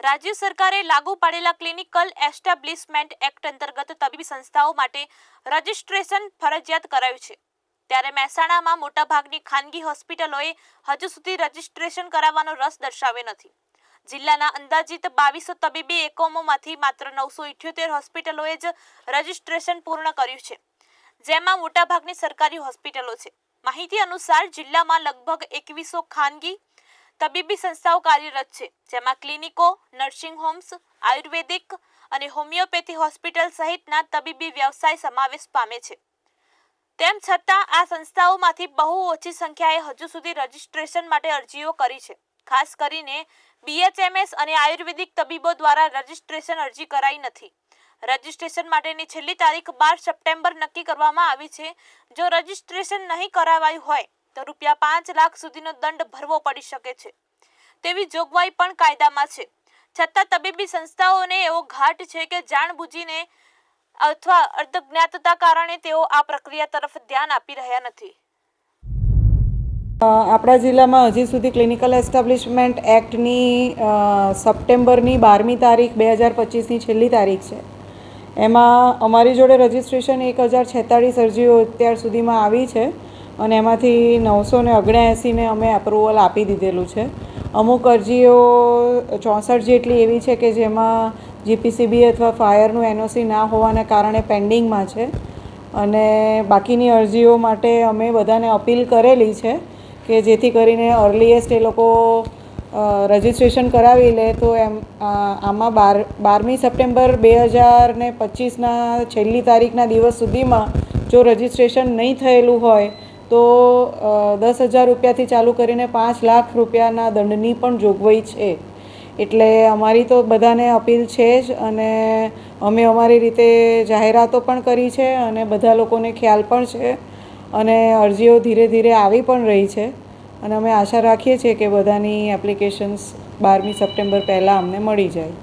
રાજ્ય સરકારે લાગુ પાડેલા ક્લિનિકલ એસ્ટાબ્લિશમેન્ટ એક્ટ અંતર્ગત તબીબી સંસ્થાઓ માટે રજિસ્ટ્રેશન ફરજિયાત કરાયું છે. ત્યારે મહેસાણામાં મોટાભાગની ખાનગી હોસ્પિટલોએ હજુ સુધી રજિસ્ટ્રેશન કરાવવાનો રસ દર્શાવ્યો નથી. જિલ્લાના અંદાજિત બાવીસો તબીબી એકમોમાંથી માત્ર નવસો ઇઠ્યોતેર હોસ્પિટલોએ જ રજિસ્ટ્રેશન પૂર્ણ કર્યું છે. જેમાં મોટાભાગની સરકારી હોસ્પિટલો છે. માહિતી અનુસાર જિલ્લામાં લગભગ એકવીસો ખાનગી તબીબી સંસ્થાઓ કાર્યરત છે, જેમાં ક્લિનિકો, નર્સિંગ હોમ્સ, આયુર્વેદિક અને હોમિયોપેથી હોસ્પિટલ સહિતના તબીબી વ્યવસાય સમાવેશ પામે છે. તેમ છતાં, આ સંસ્થાઓમાંથી બહુ ઓછી સંખ્યાએ હજુ સુધી રજિસ્ટ્રેશન માટે અરજીઓ કરી છે. ખાસ કરીને બીએચએમએસ અને આયુર્વેદિક તબીબો દ્વારા રજિસ્ટ્રેશન અરજી કરાઈ નથી. રજિસ્ટ્રેશન માટેની છેલ્લી તારીખ બાર સપ્ટેમ્બર નક્કી કરવામાં આવી છે. જો રજિસ્ટ્રેશન નહીં કરાવાયું હોય તો રૂપિયા પાંચ લાખ સુધીનો દંડ ભરવો પડી શકે છે. તેવી જોગવાઈ પણ કાયદામાં છે. છતાં તબીબી સંસ્થાઓને એવો ઘાટ છે કે જાણબૂજીને અથવા અર્ધજ્ઞાતતા કારણે તેઓ આ પ્રક્રિયા તરફ ધ્યાન આપી રહ્યા નથી. આપણા જિલ્લામાં હજી સુધી ક્લિનિકલ એસ્ટાબ્લિશમેન્ટ એક્ટની સપ્ટેમ્બરની બારમી તારીખ બે હજાર પચીસની છેલ્લી તારીખ છે. એમાં અમારી જોડે રજિસ્ટ્રેશન એક હજાર છેતાળીસ અરજીઓ અત્યાર સુધીમાં આવી છે. અને એમાંથી નવસો ને ઓગણએંસીને અમે અપ્રુવલ આપી દીધેલું છે. અમુક અરજીઓ ચોસઠ જેટલી એવી છે કે જેમાં જીપીસીબી અથવા ફાયરનું એનઓસી ના હોવાના કારણે પેન્ડિંગમાં છે. અને બાકીની અરજીઓ માટે અમે બધાને અપીલ કરેલી છે કે જેથી કરીને અર્લીએસ્ટ એ લોકો રજિસ્ટ્રેશન કરાવી લે તો એમ આમાં બાર, બારમી સપ્ટેમ્બર બે હજાર ને પચીસના છેલ્લી તારીખના દિવસ સુધીમાં જો રજિસ્ટ્રેશન નહીં થયેલું હોય તો દસ હજાર રૂપિયાથી ચાલુ કરીને પાંચ લાખ રૂપિયાના દંડની પણ જોગવાઈ છે. એટલે અમારી તો બધાને અપીલ છે જ અને અમે અમારી રીતે જાહેરાતો પણ કરી છે અને બધા લોકોને ખ્યાલ પણ છે અને અરજીઓ ધીરે ધીરે આવી પણ રહી છે. અને અમે આશા રાખીએ છીએ કે બધાની એપ્લિકેશન્સ બારમી સપ્ટેમ્બર પહેલાં અમને મળી જાય.